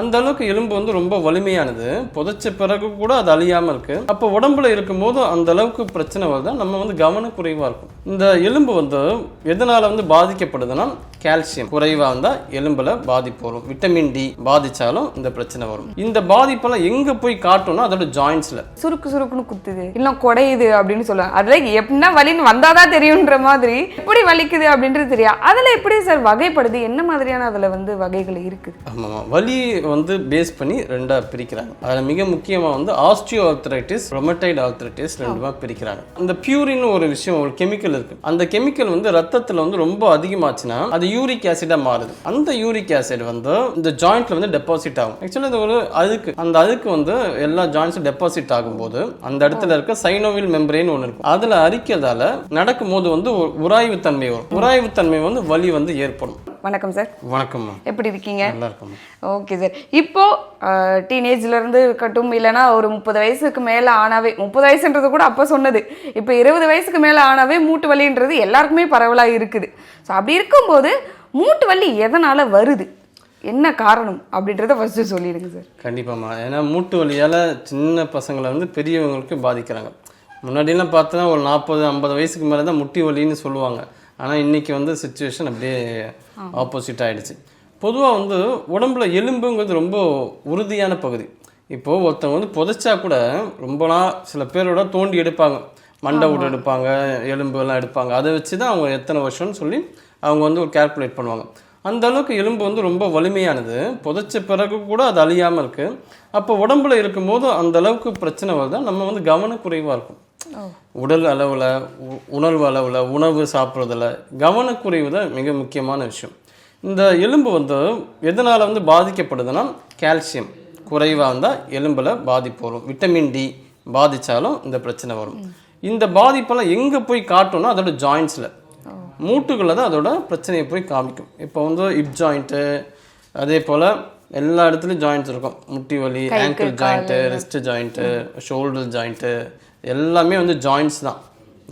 அந்த அளவுக்கு எலும்பு வந்து ரொம்ப வலிமையானது. புதைச்ச பிறகு கூட அது அழியாம இருக்கு. அப்போ உடம்புல இருக்கும்போது அந்த அளவுக்கு பிரச்சனை வருதா. நம்ம வந்து கவனக்குறைவா இருக்கும். இந்த எலும்பு வந்து எதனால வந்து பாதிக்கப்படுதுன்னா கால்சியம். குறைவா இருந்தா எலும்புல பாதிப்பு வரும். விட்டமின் டி பாதிச்சாலும் இந்த பிரச்சனை வரும். இந்த பாதிப்பெல்லாம் எங்க போய் காட்டும்னா அதோட ஜாயின்ஸ்ல சுருக்கு சுருக்குன்னு குத்துது. இல்லை குடையுது அப்படின்னு சொல்லுவாங்க. அதுல எப்படின்னா வலின்னு வந்தாதான் தெரியுன்ற மாதிரி எப்படி வலிக்குது அப்படின்றது தெரியும் அதுல எப்படி சார் வகைப்படுது? என்ன மாதிரியான அதுல வந்து வகைகள் இருக்குது? ஆமாம். வலி வந்து பேஸ் பண்ணி ரெண்டாக பிரிக்கிறாங்க. அதில் மிக முக்கியமாக வந்து ஆஸ்டியோ ஆர்த்ரைட்டிஸ் ரொமட்டைட் ஆர்த்ரைட்டிஸ் ரெண்டுமா பிரிக்கிறாங்க. அந்த பியூரின்னு ஒரு விஷயம் ஒரு கெமிக்கல் இருக்குது அந்த கெமிக்கல் வந்து ரத்தத்தில் வந்து ரொம்ப அதிகமாச்சுன்னா அது யூரிக் ஆசிடாக மாறுது. அந்த யூரிக் ஆசிட் வந்து இந்த ஜாயிண்ட்ல வந்து டெபாசிட் ஆகும். ஆக்சுவலாக இது ஒரு அழுக்கு. அந்த அழுக்கு வந்து எல்லா ஜாயின்ஸும் டெபாசிட் ஆகும்போது அந்த இடத்துல இருக்க சைனோவில் மெம்பரேன் ஒன்று இருக்கும். அதில் அரிக்கிறதால நடக்கும்போது வந்து உராய்வு தன்மை வரும். உராய்வு தன்மை வந்து வலி வந்து ஏற்படும். வணக்கம் சார். வணக்கம்மா எப்படி இருக்கீங்க? நல்லா ஓகே சார். இப்போ டீனேஜ்ல இருந்து இருக்கட்டும் இல்லைன்னா ஒரு முப்பது வயசுக்கு மேல ஆனாவே முப்பது வயசுன்றது கூட அப்போ சொன்னது. இப்போ இருபது வயசுக்கு மேல ஆனாவே மூட்டு வலின்றது எல்லாருக்குமே பரவலா இருக்குது. ஸோ அப்படி இருக்கும்போது மூட்டு வலி எதனால வருது? என்ன காரணம்? அப்படின்றத ஃபர்ஸ்ட் சொல்லிடுங்க சார். கண்டிப்பாம்மா ஏன்னா மூட்டு வலியால் சின்ன பசங்களை வந்து பெரியவங்களுக்கு பாதிக்கிறாங்க. முன்னாடிலாம் பார்த்தோன்னா ஒரு நாற்பது ஐம்பது வயசுக்கு மேலே தான் முட்டி வலின்னு சொல்லுவாங்க. ஆனால் இன்னைக்கு வந்து சுச்சுவேஷன் அப்படியே ஆப்போசிட் ஆயிடுச்சு. பொதுவாக வந்து உடம்புல எலும்புங்கிறது ரொம்ப உறுதியான பகுதி. இப்போது ஒருத்தவங்க வந்து புதைச்சா கூட ரொம்ப நாள் சில பேரோட தோண்டி எடுப்பாங்க. மண்டை விட்டு எடுப்பாங்க எலும்பு எல்லாம் எடுப்பாங்க. அதை வச்சு தான் அவங்க எத்தனை வருஷம்னு சொல்லி அவங்க வந்து ஒரு கால்குலேட் பண்ணுவாங்க. அந்த அளவுக்கு எலும்பு வந்து ரொம்ப வலிமையானது. புதைச்ச பிறகு கூட அது அழியாமல் இருக்கு. அப்போ உடம்புல இருக்கும்போது அந்த அளவுக்கு பிரச்சனை வருதா நம்ம வந்து கவனக்குறைவாக இருக்கும். உடல் அளவில் உணர்வு அளவில் உணவு சாப்பிட்றதுல கவனக்குறைவு தான் மிக முக்கியமான விஷயம். இந்த எலும்பு வந்து எதனால் வந்து பாதிக்கப்படுதுன்னா கால்சியம். குறைவாக இருந்தால் எலும்பில் பாதிப்பு வரும். விட்டமின் டி பாதிச்சாலும் இந்த பிரச்சனை வரும். இந்த பாதிப்பெல்லாம் எங்கே போய் காட்டும்னா அதோட ஜாயின்ஸில் மூட்டுகளில் தான் அதோட பிரச்சனையை போய் காமிக்கும். இப்போ வந்து இப் ஜாயிண்ட்டு அதே போல் எல்லா இடத்துலையும் ஜாயிண்ட்ஸ் இருக்கும். முட்டி வலி ankle joint wrist joint shoulder joint எல்லாமே வந்து ஜாயின்ஸ் தான்.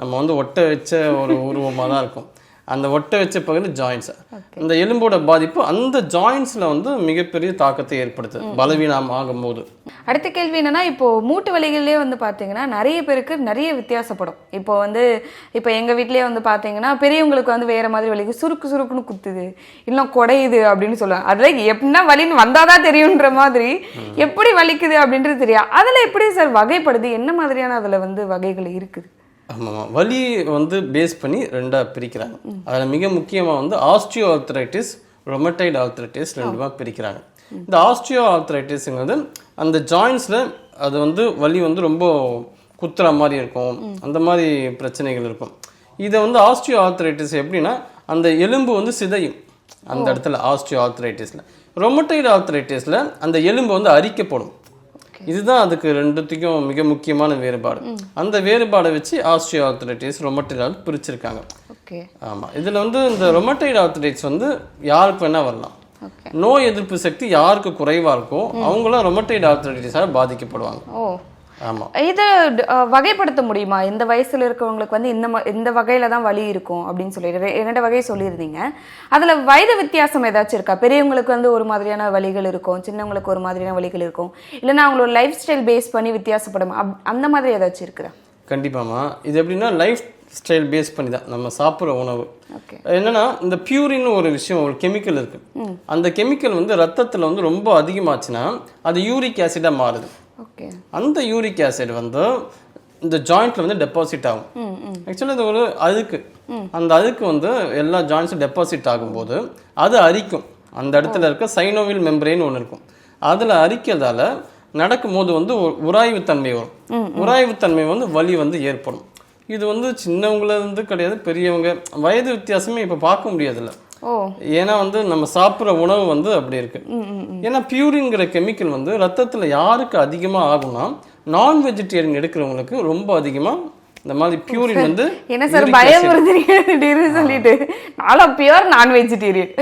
நம்ம வந்து ஒட்ட வச்ச ஒரு உருவமாக தான் இருக்கும். அந்த ஒட்ட வச்ச பகுதி ஜாயிண்ட்ஸ் இந்த எலும்போட பாதிப்பு அந்த ஜாயிண்ட்ஸில் வந்து மிகப்பெரிய தாக்கத்தை ஏற்படுத்துது பலவீனம் ஆகும்போது. அடுத்த கேள்வி என்னன்னா இப்போ மூட்டு வலிகள்லேயே வந்து பார்த்தீங்கன்னா நிறைய பேருக்கு நிறைய வித்தியாசப்படும். இப்போ வந்து இப்போ எங்கள் வீட்லேயே வந்து பார்த்தீங்கன்னா பெரியவங்களுக்கு வந்து வேற மாதிரி வலிக்கு சுருக்கு சுருக்குன்னு குத்துது இல்லை குடையுது அப்படின்னு சொல்லுவாங்க. அதில் எப்படின்னா வலின்னு வந்தாதான் தெரியுன்ற மாதிரி எப்படி வலிக்குது அப்படின்றது தெரியும் அதில் எப்படி சார் வகைப்படுது? என்ன மாதிரியான அதில் வந்து வகைகள் இருக்குது? ஆமாம் வலி வந்து பேஸ் பண்ணி ரெண்டாக பிரிக்கிறாங்க. அதில் மிக முக்கியமாக வந்து ஆஸ்டியோ ஆர்த்தரைட்டிஸ் ரொமட்டைட் ஆர்த்தரைட்டிஸ் ரெண்டுமா பிரிக்கிறாங்க. இந்த ஆஸ்டியோ ஆர்த்தரைட்டிஸுங்கிறது அந்த ஜாயின்ஸில் அது வந்து வலி வந்து ரொம்ப குத்துற மாதிரி இருக்கும். அந்த மாதிரி பிரச்சனைகள் இருக்கும். இதை வந்து ஆஸ்டியோ ஆர்த்தரைட்டிஸ் எப்படின்னா அந்த எலும்பு வந்து சிதையும் அந்த இடத்துல ஆஸ்டியோ ஆர்த்தரைட்டிஸில் ரொமட்டைட் ஆர்த்தரைட்டிஸில் அந்த எலும்பு வந்து அரிக்கப்படும். இதுதான் அதுக்கு ரெண்டுத்துக்கும் மிக முக்கியமான வேறுபாடு. அந்த வேறுபாடை வச்சு ஆஸ்ட்ரியோ ஆர்த்தரைட்டிஸ் ரொமட்டைட் பிரிச்சிருக்காங்க. ஆமா. இதுல வந்து இந்த ரொமட்டைட் ஆர்த்தரைட்டிஸ் வந்து யாருக்கு வேணா வரலாம். நோய் எதிர்ப்பு சக்தி யாருக்கு குறைவா இருக்கோ அவங்களாம் ரொமட்டைட் ஆர்த்தரைட்டிஸால பாதிக்கப்படுவாங்க. இதை வகைப்படுத்த முடியுமா? இந்த வயசுல இருக்கவங்களுக்கு வந்து இந்த இந்த வகையில தான் வலி இருக்கும் அப்படின்னு சொல்லி ரெ- இரண்டு வகை சொல்லியிருந்தீங்க. அதுல வயது வித்தியாசம் ஏதாச்சும் இருக்கா? பெரியவங்களுக்கு வந்து ஒரு மாதிரியான வலிகள் இருக்கும் சின்னவங்களுக்கு ஒரு மாதிரியான வலிகள் இருக்கும். இல்லைன்னா அவங்களோட லைஃப் ஸ்டைல் பேஸ் பண்ணி வித்தியாசப்படும். அந்த மாதிரி ஏதாச்சும் இருக்குதா? கண்டிப்பாமா இது எப்படின்னா லைஃப் ஸ்டைல் பேஸ் பண்ணி தான் நம்ம சாப்பிட்ற உணவு. ஓகே. என்னன்னா இந்த பியூரின் ஒரு விஷயம் ஒரு கெமிக்கல் இருக்கு. அந்த கெமிக்கல் வந்து ரத்தத்துல வந்து ரொம்ப அதிகமாச்சுன்னா அது யூரிக் ஆசிடா மாறுது. ஓகே அந்த யூரிக் ஆசிட் வந்து இந்த ஜாயிண்ட்ல வந்து டெபாசிட் ஆகும். ஆக்சுவலாக இது ஒரு அழுக்கு. அந்த அழுக்கு வந்து எல்லா ஜாயிண்ட்ஸும் டெபாசிட் ஆகும்போது அது அரிக்கும். அந்த இடத்துல இருக்க சைனோவில் மெம்பரேன் ஒன்று இருக்கும். அதில் அரிக்கிறதால நடக்கும்போது வந்து உராய்வு தன்மை வரும். உராய்வு தன்மை வந்து வலி வந்து ஏற்படும். இது வந்து சின்னவங்கள இருந்து கிடையாது பெரியவங்க. வயது வித்தியாசமே இப்போ பார்க்க முடியாதுல்ல. ஏன்னா வந்து நம்ம சாப்பிட்ற உணவு வந்து அப்படி இருக்கு. ஏன்னா பியூரின்ங்கிற கெமிக்கல் வந்து ரத்தத்தில் யாருக்கு அதிகமாக ஆகும்னா நான் வெஜிடேரியன் எடுக்கிறவங்களுக்கு ரொம்ப அதிகமாக இந்த மாதிரி பியூரின் வந்து என்ன சார் uric பயம் acid- வருது நீங்க திடீர்னு சொல்லிட்டு நானும் பியூர் நான் வெஜிடேரியன்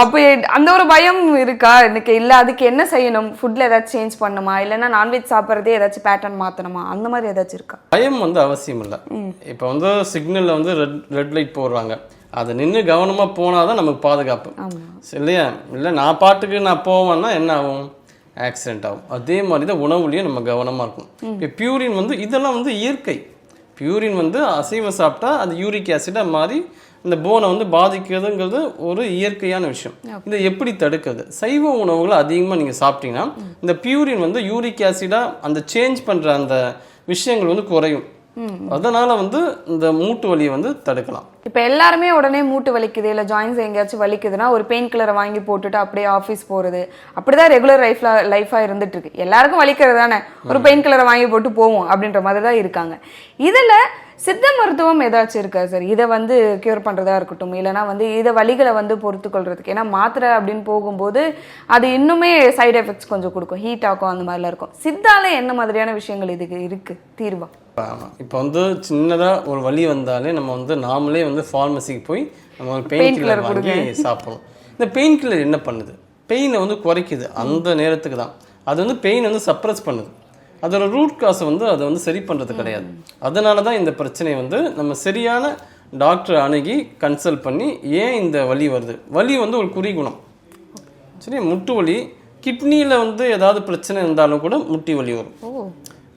அப்போ அந்த ஒரு பயம் இருக்கா? எனக்கு இல்ல அதுக்கு என்ன செய்யணும்? ஃபுட்ல ஏதாச்சும் சேஞ்ச் பண்ணுமா? இல்லைன்னா நான்வெஜ் சாப்பிட்றதே ஏதாச்சும் பேட்டர்ன் மாத்தணுமா? அந்த மாதிரி ஏதாச்சும் இருக்கா? பயம் வந்து அவசியம் இல்லை. இப்போ வந்து சிக்னலில் வந்து ரெட் ரெட் லைட் போடுறாங்க. அதை நின்று கவனமாக போனால் தான் நமக்கு பாதுகாப்பு இல்லையா இல்லை நான் பாட்டுக்கு நான் போவேன்னா என்ன ஆகும்? ஆக்சிடென்ட் ஆகும். அதே மாதிரி தான் உணவுலையும் நம்ம கவனமாக இருக்கும் இப்போ பியூரின் வந்து இதெல்லாம் வந்து இயற்கை. பியூரின் வந்து அசைவம் சாப்பிட்டா அது யூரிக் ஆசிடாக மாறி இந்த போனை வந்து பாதிக்கிறதுங்கிறது ஒரு இயற்கையான விஷயம். இதை எப்படி தடுக்கிறது? சைவ உணவுகளை அதிகமாக நீங்கள் சாப்பிட்டீங்கன்னா இந்த பியூரின் வந்து யூரிக் ஆசிடாக அந்த சேஞ்ச் பண்ணுற அந்த விஷயங்கள் வந்து குறையும். அதனால வந்து இந்த மூட்டு வலியை வந்து தடுக்கலாம். இப்போ எல்லாருமே உடனே மூட்டு வலிக்குது இல்லை ஜாயின்ஸ் எங்கேயாச்சும் வலிக்குதுன்னா ஒரு பெயின் கில்லரை வாங்கி போட்டுட்டு அப்படியே ஆஃபீஸ் போகிறது அப்படிதான் ரெகுலர் லைஃப்ல லைஃபாக இருந்துட்டு இருக்கு. எல்லாருக்கும் வலிக்கிறது தானே? ஒரு பெயின் கில்லரை வாங்கி போட்டு போவோம் அப்படின்ற மாதிரி தான் இருக்காங்க. இதில் சித்த மருத்துவம் ஏதாச்சும் இருக்கா சார்? இதை வந்து க்யூர் பண்ணுறதா இருக்கட்டும். இல்லைனா வந்து இதை வலிகளை வந்து பொறுத்து கொள்றதுக்கு ஏன்னா மாத்திரை அப்படின்னு போகும்போது அது இன்னுமே சைடு எஃபெக்ட்ஸ் கொஞ்சம் கொடுக்கும். ஹீட் ஆக்கும் அந்த மாதிரிலாம் இருக்கும். சித்தால என்ன மாதிரியான விஷயங்கள் இதுக்கு இருக்கு? தீர்வா? இப்போ வந்து சின்னதாக ஒரு வலி வந்தாலே நம்ம வந்து நாமளே வந்து ஃபார்மசிக்கு போய் நம்ம ஒரு பெயின் கில்லர் வாங்கி சாப்பிடணும். இந்த பெயின் கில்லர் என்ன பண்ணுது? பெயினை வந்து குறைக்குது. அந்த நேரத்துக்கு தான். அது வந்து பெயின் வந்து சப்ரஸ் பண்ணுது. அதோட ரூட் காசை வந்து அதை வந்து சரி பண்ணுறது கிடையாது. அதனால தான் இந்த பிரச்சனை வந்து நம்ம சரியான டாக்டர் அணுகி கன்சல்ட் பண்ணி ஏன் இந்த வலி வருது? வலி வந்து ஒரு குறிகுணம். சரி முட்டு வலி கிட்னியில் வந்து ஏதாவது பிரச்சனை இருந்தாலும் கூட முட்டி வலி வரும்.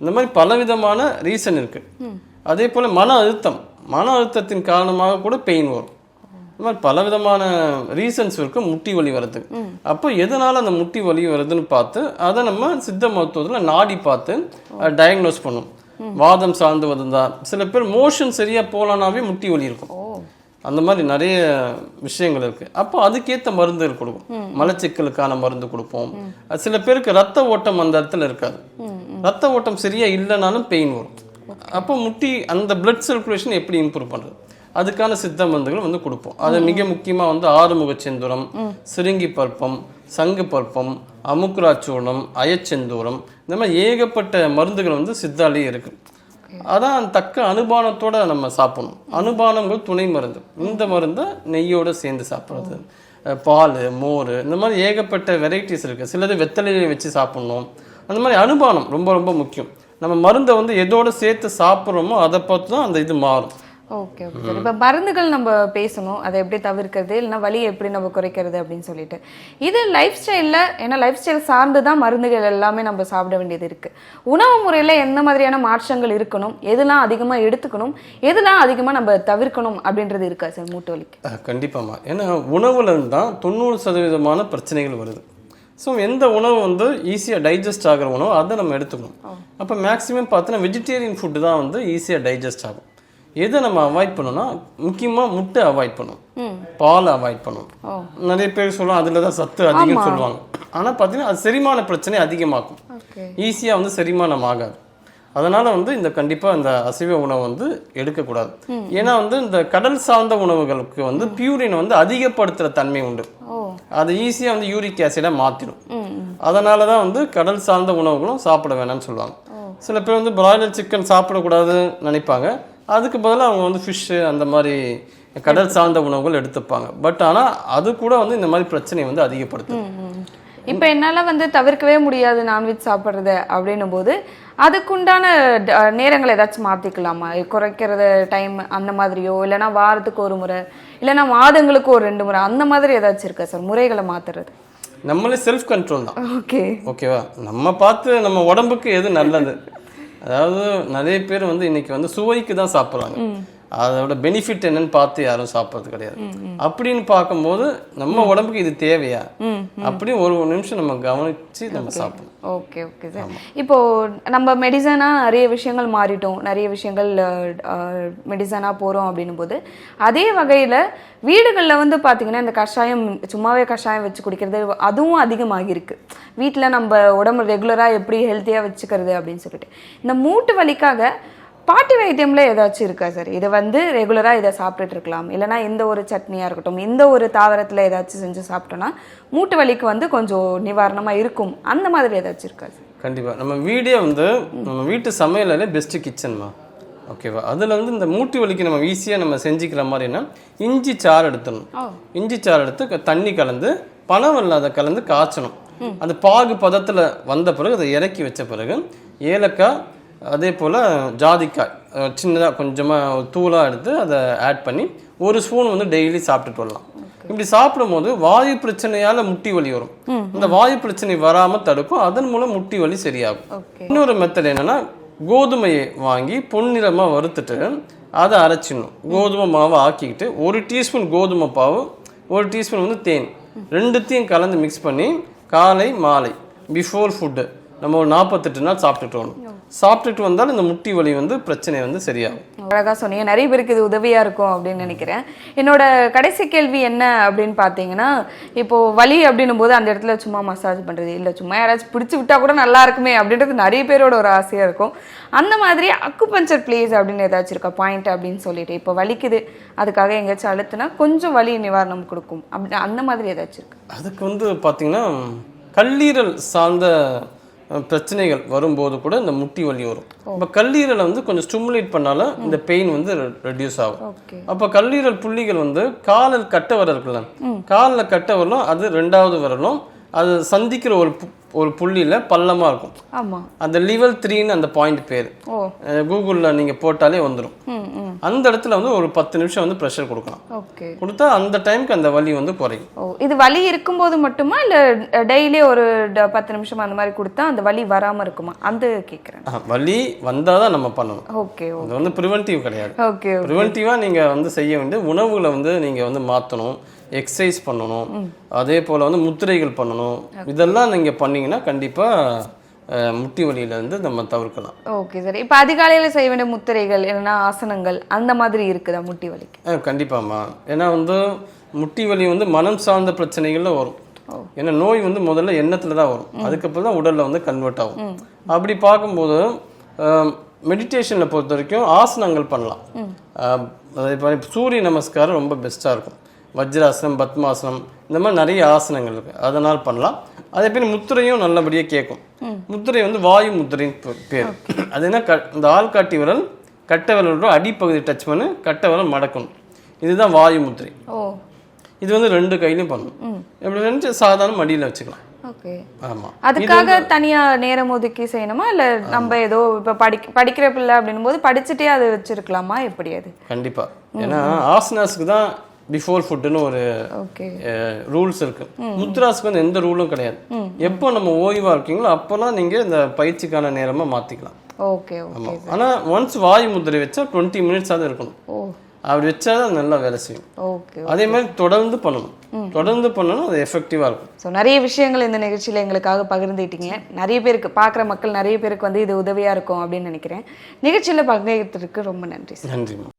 இந்த மாதிரி பலவிதமான ரீசன் இருக்கு. அதே போல மன அழுத்தம். மன அழுத்தத்தின் காரணமாக கூட பெயின் வரும். இந்த மாதிரி பலவிதமான ரீசன்ஸ் இருக்கு முட்டி வலி வர்றதுக்கு அப்போ எதனால அந்த முட்டி வலி வருதுன்னு பார்த்து அதை நம்ம சித்த மருத்துவத்தில் நாடி பார்த்து டயக்னோஸ் பண்ணும். வாதம் சார்ந்து வருதா சில பேர் மோஷன் சரியா போகலனாவே முட்டி வலி இருக்கும். அந்த மாதிரி நிறைய விஷயங்கள் இருக்கு. அப்போ அதுக்கேற்ற மருந்துகள் கொடுக்கும். மலச்சிக்கலுக்கான மருந்து கொடுப்போம். சில பேருக்கு ரத்த ஓட்டம் அந்த இடத்துல இருக்காது. ரத்த ஓட்டம் சரியா இல்லைனாலும் பெயின் வரும். அப்போ முட்டி அந்த பிளட் சர்க்குலேஷன் எப்படி இம்ப்ரூவ் பண்றது? அதுக்கான சித்த மருந்துகள் வந்து கொடுப்போம். அது மிக முக்கியமா வந்து ஆறுமுக செந்தூரம் சிறுங்கி பற்பம் சங்கு பற்பம் அமுக்குராச்சூர்ணம் அயச்செந்தூரம் இந்த மாதிரி ஏகப்பட்ட மருந்துகள் வந்து சித்தாலே இருக்கு. அதான் தக்க அனுபானத்தோட நம்ம சாப்பிடணும். அனுபானங்கள் துணை மருந்து. இந்த மருந்தை நெய்யோட சேர்ந்து சாப்பிட்றது. பால் மோர் இந்த மாதிரி ஏகப்பட்ட வெரைட்டிஸ் இருக்கு. சிலது வெத்தலையை வச்சு சாப்பிடணும். அந்த மாதிரி அனுபானம் ரொம்ப ரொம்ப முக்கியம். நம்ம மருந்தை வந்து எதோட சேர்த்து சாப்பிட்றோமோ அதை பார்த்து தான் அந்த இது மாறும். Okay okay. சார் இப்போ மருந்துகள் நம்ம பேசணும். அதை எப்படி தவிர்க்கிறது? இல்லைன்னா வலியை எப்படி நம்ம குறைக்கிறது அப்படின்னு சொல்லிட்டு. இது லைஃப் ஸ்டைலில் ஏன்னா லைஃப் ஸ்டைல் சார்ந்து தான் மருந்துகள் எல்லாமே நம்ம சாப்பிட வேண்டியது இருக்குது உணவு முறையில் எந்த மாதிரியான மாற்றங்கள் இருக்கணும்? எதெல்லாம் அதிகமாக எடுத்துக்கணும்? எதெல்லாம் அதிகமாக நம்ம தவிர்க்கணும் அப்படின்றது இருக்கா சார் மூட்டு வலிக்கு? கண்டிப்பாம்மா. ஏன்னா உணவுல தான் தொண்ணூறு சதவீதமான பிரச்சனைகள் வருது. ஸோ எந்த உணவு வந்து ஈஸியாக டைஜஸ்ட் ஆகிற உணவு அதை நம்ம எடுத்துக்கணும். அப்போ மேக்ஸிமம் பார்த்தோன்னா வெஜிடேரியன் ஃபுட்டு தான் வந்து ஈஸியாக டைஜஸ்ட் ஆகும். எதை நம்ம அவாய்ட் பண்ணணும்னா முக்கியமாக முட்டை அவாய்ட் பண்ணணும். பால் அவாய்ட் பண்ணணும். ஓ. நிறைய பேர் சொல்லுவாங்க அதில் தான் சத்து அதிகம் சொல்லுவாங்க. ஆனால் பார்த்தீங்கன்னா அது செரிமான பிரச்சனை அதிகமாக்கும். ஈஸியாக வந்து செரிமானம் ஆகாது. அதனால வந்து இந்த கண்டிப்பாக இந்த அசைவ உணவு வந்து எடுக்கக்கூடாது. ஏன்னா வந்து இந்த கடல் சார்ந்த உணவுகளுக்கு வந்து பியூரின் வந்து அதிகப்படுத்துகிற தன்மை உண்டு. அது ஈஸியாக வந்து யூரிக் ஆசிடாக மாற்றிடும். அதனால தான் வந்து கடல் சார்ந்த உணவுகளும் சாப்பிட வேணாம்னு சொல்லுவாங்க. சில பேர் வந்து பிராய்லர் சிக்கன் சாப்பிடக்கூடாதுன்னு நினைப்பாங்க. அதுக்கு பதிலாக அவங்க வந்து ஃபிஷ்ஷு அந்த மாதிரி கடல் சார்ந்த உணவுகள் எடுத்துப்பாங்க. பட் ஆனால் அது கூட வந்து இந்த மாதிரி பிரச்சனையை வந்து அதிகப்படுத்தும் இப்போ என்னால் வந்து தவிர்க்கவே முடியாது நான்வெஜ் சாப்பிட்றது அப்படின்னும் போது அதுக்குண்டான நேரங்களை ஏதாச்சும் மாற்றிக்கலாமா குறைக்கிறது டைம் அந்த மாதிரியோ இல்லைனா வாரத்துக்கு ஒரு முறை இல்லைனா மாதங்களுக்கு ஒரு ரெண்டு முறை அந்த மாதிரி ஏதாச்சும் இருக்கா சார்? முறைகளை மாற்றுறது நம்மளே செல்ஃப் கண்ட்ரோல் தான். ஓகே. ஓகேவா நம்ம பார்த்து நம்ம உடம்புக்கு எது நல்லது? அதாவது நிறைய பேர் வந்து இன்னைக்கு வந்து சுவைக்கு தான் சாப்பிட்றாங்க. அதோட பெனிஃபிட் என்னன்னு பார்த்து யாரும் சாப்பிட்றது கிடையாது. அப்படின்னு பார்க்கும்போது நம்ம உடம்புக்கு இது தேவையா? அப்படி ஒரு ஒரு நிமிஷம் நம்ம கவனிச்சு நம்ம சாப்பிடணும். ஓகே ஓகே சார் இப்போ நம்ம மெடிசனாக நிறைய விஷயங்கள் மாறிட்டோம். நிறைய விஷயங்கள் மெடிசனாக போகிறோம் அப்படின்னும் போது அதே வகையில் வீடுகளில் வந்து பார்த்தீங்கன்னா இந்த கஷாயம் சும்மாவே கஷாயம் வச்சு குடிக்கிறது அதுவும் அதிகமாகிருக்கு வீட்டில் நம்ம உடம்பு ரெகுலராக எப்படி ஹெல்த்தியாக வச்சுக்கிறது அப்படின்னு சொல்லிட்டு. இந்த மூட்டு வலிக்காக பாட்டி வைத்தியம்ல ஏதாச்சும் இருக்கா சார்? இதை வந்து ரெகுலராக இதை சாப்பிட்டுட்டு இருக்கலாம். இல்லைனா இந்த ஒரு சட்னியாக இருக்கட்டும் இந்த ஒரு தாவரத்தில் ஏதாச்சும் செஞ்சு சாப்பிட்டோன்னா மூட்டு வலிக்கு வந்து கொஞ்சம் நிவாரணமாக இருக்கும். அந்த மாதிரி ஏதாச்சும் இருக்கா சார்? கண்டிப்பாக நம்ம வீடே வந்து நம்ம வீட்டு சமையலே பெஸ்ட்டு கிச்சன்மா ஓகேவா அதில் வந்து இந்த மூட்டு வலிக்கு நம்ம ஈஸியாக நம்ம செஞ்சுக்கிற மாதிரினா இஞ்சி சாறு எடுத்துடணும். ஓ. இஞ்சி சாறு எடுத்து தண்ணி கலந்து பணம் இல்லாத கலந்து காய்ச்சணும். அந்த பாகு பதத்தில் வந்த பிறகு அதை இறக்கி வச்ச பிறகு ஏலக்காய் அதே போல் ஜாதிக்காய் சின்னதாக கொஞ்சமாக தூளாக எடுத்து அதை ஆட் பண்ணி ஒரு ஸ்பூன் வந்து டெய்லி சாப்பிட்டுட்டு வரலாம். இப்படி சாப்பிடும்போது வாயு பிரச்சனையால முட்டி வலி வரும். இந்த வாயு பிரச்சனை வராம தடுக்கும். அதன் மூலம் முட்டி வலி சரியாகும். இன்னொரு மெத்தட் என்னன்னா கோதுமையை வாங்கி பொன்னிறமா வறுத்துட்டு அதை அரைச்சிடணும். கோதுமை மாவை ஆக்கிக்கிட்டு ஒரு டீஸ்பூன் கோதுமை பாவு ஒரு டீஸ்பூன் வந்து தேன். ரெண்டுத்தையும் கலந்து மிக்ஸ் பண்ணி காலை மாலை பிஃபோர் ஃபுட்டு நம்ம ஒரு நாற்பத்தெட்டு நாள் சாப்பிட்டுட்டு வரணும். சாப்பிட்டுட்டு வந்தால் இந்த முட்டி வலி வந்து பிரச்சனை வந்து சரியாகும். அழகா சொன்னீங்க. நிறைய பேருக்கு இது உதவியா இருக்கும் அப்படின்னு நினைக்கிறேன். என்னோட கடைசி கேள்வி என்ன அப்படின்னு பார்த்தீங்கன்னா இப்போ வலி அப்படின்னும் போது அந்த இடத்துல சும்மா மசாஜ் பண்றது இல்ல. சும்மா யாராச்சும் பிடிச்சி விட்டா கூட நல்லா இருக்குமே அப்படின்றது நிறைய பேரோட ஒரு ஆசையா இருக்கும். அந்த மாதிரி அக்குபஞ்சர் பிளேஸ் அப்படின்னு ஏதாச்சும் இருக்கா? பாயிண்ட் அப்படின்னு சொல்லிட்டு. இப்போ வலிக்குது. அதுக்காக எங்கேயாச்சும் அழுத்துனா கொஞ்சம் வலி நிவாரணம் கொடுக்கும். அப்படி அந்த மாதிரி ஏதாச்சும் இருக்கு? அதுக்கு வந்து பார்த்தீங்கன்னா கல்லீரல் சார்ந்த பிரச்சனைகள் வரும்போது கூட இந்த முட்டி வலி வரும். இப்போ கல்லீரலை வந்து கொஞ்சம் ஸ்டிமுலேட் பண்ணாலும் இந்த பெயின் வந்து ரெடியூஸ் ஆகும். அப்போ கல்லீரல் புள்ளிகள் வந்து காலில் கட்ட வர இருக்குல்ல. காலில் கட்ட வரலும் அது ரெண்டாவது வரலும் அது சந்திக்கிற ஒரு ஒரு புள்ளியில் பள்ளமாக இருக்கும். ஆமா. அந்த லிவல் த்ரீன்னு அந்த பாயிண்ட் பேர். கூகுளில் நீங்கள் போட்டாலே வந்துடும் அந்த இடத்துல வந்து ஒரு பத்து நிமிஷம் வந்து ப்ரெஷர் கொடுக்கலாம். ஓகே. கொடுத்தா அந்த டைம்க்கு அந்த வலி வந்து குறையும். ஓ இது வலி இருக்கும்போது மட்டுமா? இல்ல டெய்லி ஒரு பத்து நிமிஷம் அந்த மாதிரி கொடுத்தா அந்த வலி வராம இருக்குமா? அந்த கேக்குறேன். ஆ, வலி வந்தால் தான் நம்ம பண்ணணும். ஓகே அது வந்து ப்ரிவென்டிவ் கிடையாது. ஓகே ப்ரிவென்டிவாக நீங்கள் வந்து செய்ய வேண்டிய உணவுகளை வந்து நீங்கள் வந்து மாற்றணும் எக்ஸசைஸ் பண்ணணும் அதே போல் வந்து முத்திரைகள் பண்ணணும். இதெல்லாம் நீங்கள் பண்ணீங்கன்னா கண்டிப்பாக முட்டி வலியிலேருந்து நம்ம தவிர்க்கலாம். Okay sir. இப்போ அதிகாலையில செய்ய வேண்டிய முத்திரைகள் என்னன்னா ஆசனங்கள் அந்த மாதிரி இருக்குதா முட்டி வலிக்கு? கண்டிப்பாம்மா. ஏன்னா வந்து முட்டி வலி வந்து மனம் சார்ந்த பிரச்சனைகள்ல வரும். ஏன்னா நோய் வந்து முதல்ல எண்ணத்துல தான் வரும். அதுக்கப்புறம் தான் உடல்ல வந்து கன்வெர்ட் ஆகும். அப்படி பார்க்கும்போது மெடிடேஷனில் பொறுத்த வரைக்கும் ஆசனங்கள் பண்ணலாம். மாதிரி சூரிய நமஸ்காரம் ரொம்ப பெஸ்ட்டாக இருக்கும். வஜ்ராசனம் பத்மாசனம் இந்த மாதிரி நிறைய ஆசனங்கள் இருக்கு. அதனால் பண்ணலாம். அதே பேர் முத்திரையும் நல்லபடியாக கேட்கும். முத்திரை வந்து வாயு முத்திரைன்னு பேர். அது என்ன க இந்த ஆள்காட்டி விரல் கட்டை விரலோட அடிப்பகுதி டச் பண்ணி கட்டை விரல் மடக்கணும். இதுதான் வாயு முத்திரை. இது வந்து ரெண்டு கையிலையும் பண்ணணும். எப்படி நினைச்சு சாதாரண மடியில் வச்சுக்கலாம். அதுக்காக தனியா நேரம் ஒதுக்கி செய்யணுமா? இல்ல நம்ம ஏதோ இப்ப படிக்க படிக்கிற பிள்ளை அப்படின்னும் போது படிச்சுட்டே அது வச்சிருக்கலாமா? எப்படி அது? கண்டிப்பாக ஏன்னா ஆசனாஸுக்கு தான் பிஃபோர் ஃபுட்டுன்னு ஒரு ஓகே ரூல்ஸ் இருக்கு. முத்ராஸ்க்கு வந்து எந்த ரூலும் கிடையாது. எப்போ நம்ம ஓய்வா இருக்கீங்களோ அப்போல்லாம் நீங்க இந்த பயிற்சிக்கான நேரமா மாத்திக்கலாம். ஓகே ஆனா ஒன்ஸ் வாயு முத்திரை வச்சா டுவெண்ட்டி மினிட்ஸ் தான் இருக்கணும். அப்படி வச்சா தான் நல்லா வேலை செய்யும். ஓகே அதே மாதிரி தொடர்ந்து பண்ணணும். தொடர்ந்து பண்ணணும் அது எஃபெக்டிவா இருக்கும். ஸோ நிறைய விஷயங்கள் இந்த நிகழ்ச்சியில் எங்களுக்காக பகிர்ந்துட்டீங்க நிறைய பேருக்கு பார்க்குற மக்கள் நிறைய பேருக்கு வந்து இது உதவியாக இருக்கும் அப்படின்னு நினைக்கிறேன். நிகழ்ச்சியில் பங்கேற்றதுக்கு ரொம்ப நன்றி நன்றிம்மா